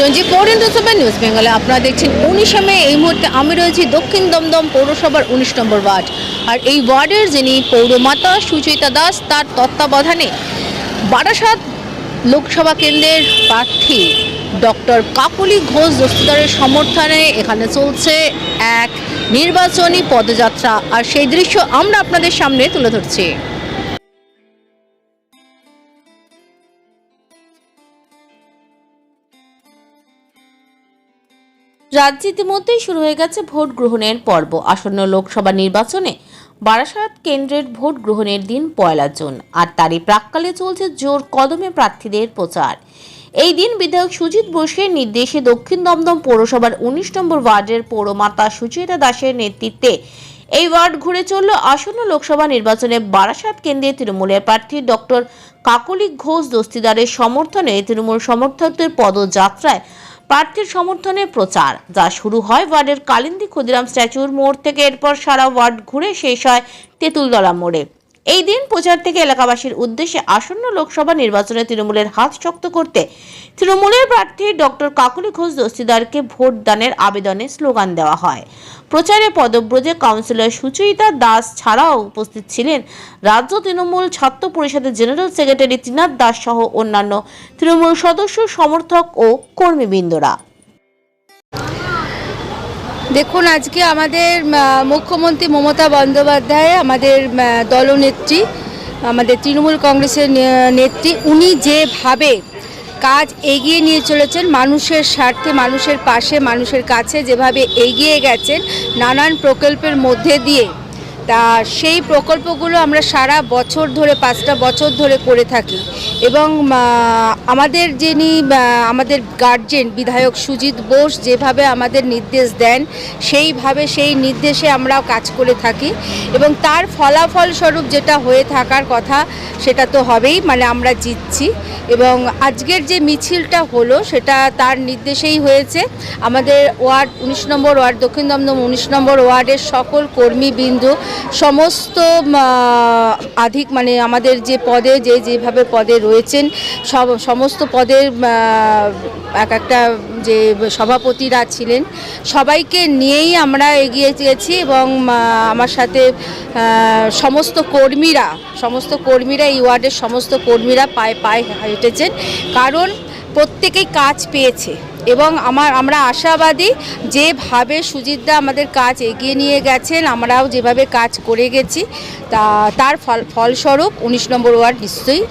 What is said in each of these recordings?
Twenty four into news বেঙ্গলে আপনারা দেখছেন উনিশে মে, এই মুহূর্তে আমি রয়েছি দক্ষিণ দমদম পৌরসভার উনিশ নম্বর ওয়ার্ড। আর এই ওয়ার্ডের যিনি পৌরমাতা সুচরিতা দাস, তার তত্ত্বাবধানে বারাসাত লোকসভা কেন্দ্রের প্রার্থী ডক্টর কাকলি ঘোষ দস্তিদারের সমর্থনে এখানে চলছে এক নির্বাচনী পদযাত্রা। আর সেই দৃশ্য আমরা আপনাদের সামনে তুলে ধরছি। রাজ্যে ইতিমধ্যেই শুরু হয়ে গেছে ভোট গ্রহণের পর্ব। আসন্ন লোকসভা নির্বাচনে বারাসাত কেন্দ্রের ভোট গ্রহণের দিন পয়লা জুন, আর তারই প্রাককালে চলছে জোর কদমে প্রার্থীদের প্রচার। এই দিন বিধায়ক সুজিত বোসের নির্দেশে দক্ষিণ দমদম পৌরসভার উনিশ নম্বর ওয়ার্ডের পৌরমাতা সুচরিতা দাসের নেতৃত্বে এই ওয়ার্ড ঘুরে চলল আসন্ন লোকসভা নির্বাচনে বারাসাত কেন্দ্রে তৃণমূলের প্রার্থী ডক্টর কাকলি ঘোষ দস্তিদারের সমর্থনে তৃণমূল সমর্থকদের পদযাত্রায় প্রার্থীর সমর্থনে প্রচার, যা শুরু হয় ওয়ার্ডের কালিন্দী ক্ষুদিরাম স্ট্যাচুর মোড় থেকে। এরপর সারা ওয়ার্ড ঘুরে শেষ হয় তেঁতুলদলা মোড়ে। এই দিন প্রচার থেকে এলাকাবাসীর উদ্দেশ্যে আসন্ন লোকসভা নির্বাচনে তৃণমূলের হাত শক্ত করতে তৃণমূলের প্রার্থী ডক্টর কাকুলি ঘোষ দস্তিদারকে ভোট দানের আবেদনে স্লোগান দেওয়া হয়। প্রচারে পদব্রজে কাউন্সিলর সুচরিতা দাস ছাড়াও উপস্থিত ছিলেন রাজ্য তৃণমূল ছাত্র পরিষদের জেনারেল সেক্রেটারি ত্রিনাথ দাস সহ অন্যান্য তৃণমূল সদস্য, সমর্থক ও কর্মীবৃন্দরা। দেখুন, আজকে আমাদের মুখ্যমন্ত্রী মমতা বন্দ্যোপাধ্যায়, আমাদের দলনেত্রী, আমাদের তৃণমূল কংগ্রেসের নেত্রী, উনি যেভাবে কাজ এগিয়ে নিয়ে চলেছেন, মানুষের স্বার্থে, মানুষের পাশে, মানুষের কাছে যেভাবে এগিয়ে গেছেন, নানান প্রকল্পের মধ্যে দিয়ে তা সেই প্রকল্পগুলো আমরা সারা বছর ধরে, পাঁচটা বছর ধরে করে থাকি। এবং আমাদের যিনি আমাদের গার্জেন বিধায়ক সুজিত বোস যেভাবে আমাদের নির্দেশ দেন, সেইভাবে সেই নির্দেশে আমরা কাজ করে থাকি। এবং তার ফলাফল স্বরূপ যেটা হয়ে থাকার কথা, সেটা তো হবেই মানে আমরা জিতছি। এবং আজকের যে মিছিলটা হলো, সেটা তার নির্দেশেই হয়েছে। আমাদের ওয়ার্ড, উনিশ নম্বর ওয়ার্ড, দক্ষিণ দমদম উনিশ নম্বর ওয়ার্ডের সকল কর্মীবৃন্দ সমস্ত আধিক মানে আমাদের যে পদে, যে যেভাবে পদে রয়েছেন, সব, সমস্ত পদের এক একটা যে সভাপতিরা ছিলেন, সবাইকে নিয়েই আমরা এগিয়ে গেছি এবং আমার সাথে সমস্ত কর্মীরা সমস্ত কর্মীরা এই ওয়ার্ডের সমস্ত কর্মীরা পায়ে পায়ে হেঁটেছেন। কারণ প্রত্যেকেই কাজ পেয়েছে এবং আমার, আমরা আশাবাদী যেভাবে সুজিতদা আমাদের কাজ এগিয়ে নিয়ে গেছেন, আমরাও যেভাবে কাজ করে গেছি, তা, তার ফল, ফলস্বরূপ উনিশ নম্বর ওয়ার্ড নিশ্চয়ই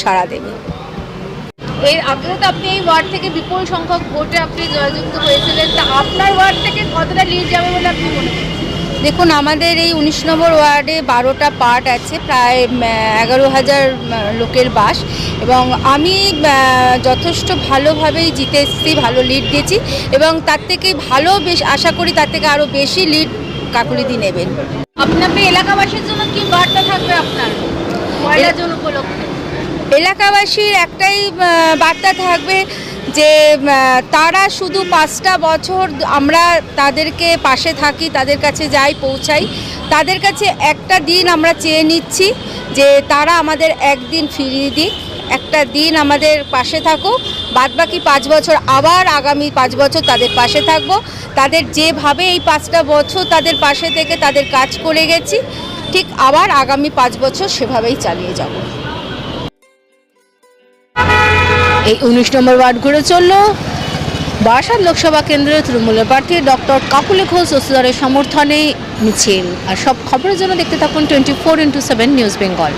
সাড়া দেবে। এর আগেও তো আপনি এই ওয়ার্ড থেকে বিপুল সংখ্যক ভোটে আপনি জয়যুক্ত হয়েছিলেন, তা আপনার ওয়ার্ড থেকে কতটা লিড যাবে বলে আপনি মনে করছেন? দেখুন আমাদের এই উনিশ নম্বর ওয়ার্ডে বারোটা পার্ট আছে প্রায় এগারো হাজার লোকের বাস। এবং আমি যথেষ্ট ভালোভাবেই জিতে এসেছি ভালো লিড দিয়েছি। এবং তার থেকে ভালো বেশ আশা করি তার থেকে আরও বেশি লিড কাকুলিদি নেবেন আপনি এলাকাবাসীর জন্য কি বার্তা থাকবে আপনার? পয়লা জুন উপলক্ষে। এলাকাবাসীর একটাই বার্তা থাকবে যে তারা শুধু পাঁচটা বছর আমরা তাদেরকে পাশে থাকি, তাদের কাছে যাই, পৌঁছাই। তাদের কাছে একটা দিন আমরা চেয়ে নিচ্ছি যে, তারা আমাদের একদিন ফিরিয়ে দিক। একটা দিন আমাদের পাশে থাকুক। বাদবাকি পাঁচ বছর, আবার আগামী পাঁচ বছর তাদের পাশে থাকব। তাদের যেভাবে এই পাঁচটা বছর তাদের পাশে থেকে তাদের কাজ করে গেছি, ঠিক আবার আগামী পাঁচ বছর সেভাবেই চালিয়ে যাব। এই উনিশ নম্বর ওয়ার্ড ঘুরে চলল বারাসাত লোকসভা কেন্দ্রের তৃণমূলের প্রার্থী ডক্টর কাকুলি ঘোষ ওসুদারের সমর্থনে মিছিল। আর সব খবরের জন্য দেখতে থাকুন twenty four into seven news Bengal.